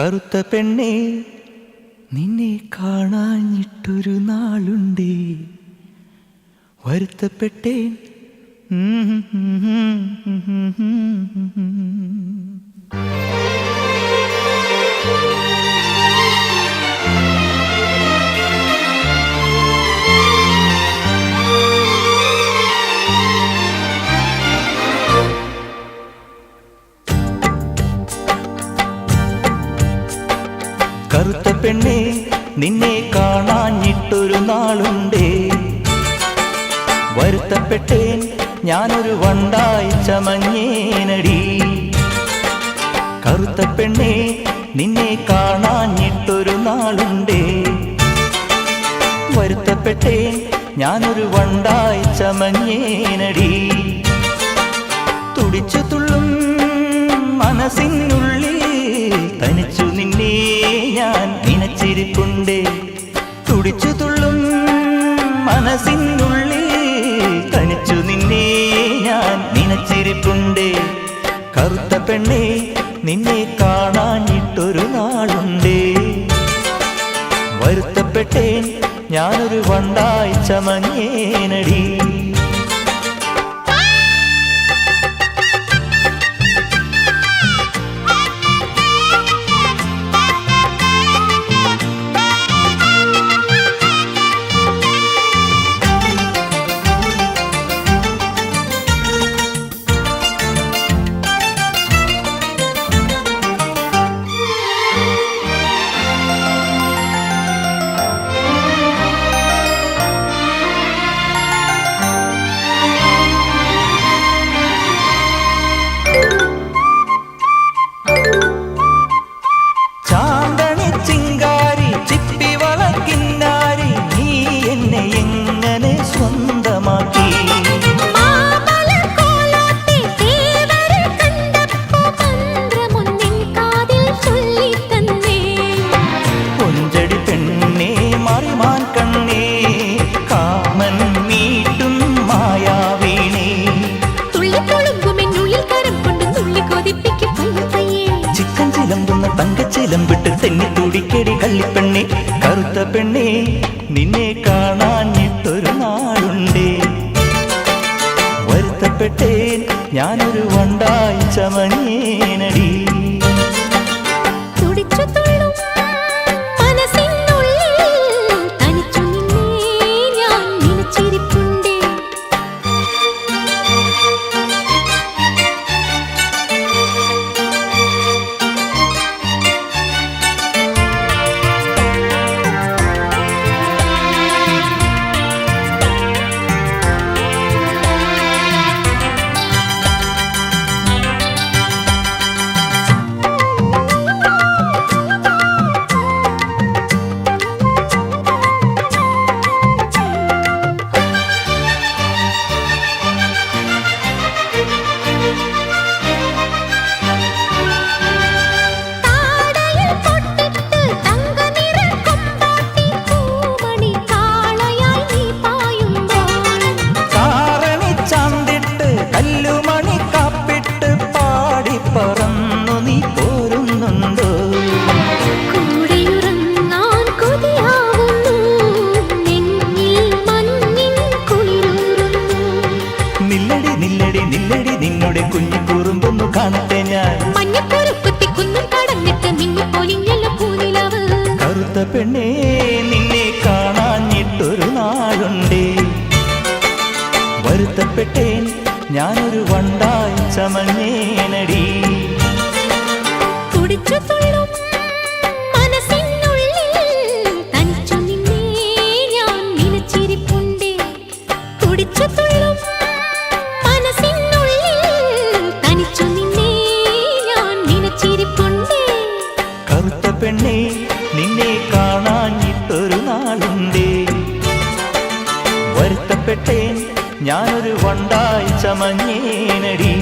കറുത്ത പെണ്ണേ നിന്നെ കാണാഞ്ഞിട്ടൊരു നാളുണ്ടേ. വരുത്തപ്പെട്ടേൻ. കറുത്ത പെണ്ണേ നിന്നെ കാണാഞ്ഞിട്ടൊരു നാളുണ്ടേ. വരുത്തപ്പെട്ടേൻ ഞാനൊരു വണ്ടായി ചമഞ്ഞേനടി. കറുത്ത പെണ്ണേ നിന്നെ കാണാഞ്ഞിട്ടൊരു നാളുണ്ടേ. വരുത്തപ്പെട്ടേൻ ഞാനൊരു വണ്ടായി ചമഞ്ഞേനടി. തുടിച്ചു തുള്ളും മനസ്സിനുള്ളിൽ. തനിച്ചു നിന്നെ ഞാൻ നിനച്ചിരിപ്പുണ്ട്. കറുത്ത പെണ്ണേ നിന്നെ കാണാനിട്ടൊരു നാളുണ്ട്. വരുത്തപ്പെട്ടേൻ ഞാനൊരു വണ്ടായി ചമഞ്ഞേനടി. പെണ്ണേ നിന്നെ കാണാൻ കാണാഞ്ഞിട്ടൊരു നാളുണ്ടേ. വരുത്തപ്പെട്ടേൻ ഞാനൊരു വണ്ടായി ചമഞ്ഞേനടി കുന്നും കടന്നിട്ട് പൂനിലവ്. കറുത്ത പെണ്ണേ നിന്നെ കാണാഞ്ഞിട്ടൊരു നാളുണ്ടേ. വരുത്തപ്പെട്ടേൻ ഞാനൊരു വണ്ടായി ചമഞ്ഞേനടി. വരുത്തപ്പെട്ടേൻ ഞാനൊരു വണ്ടായി ചമഞ്ഞേനടി.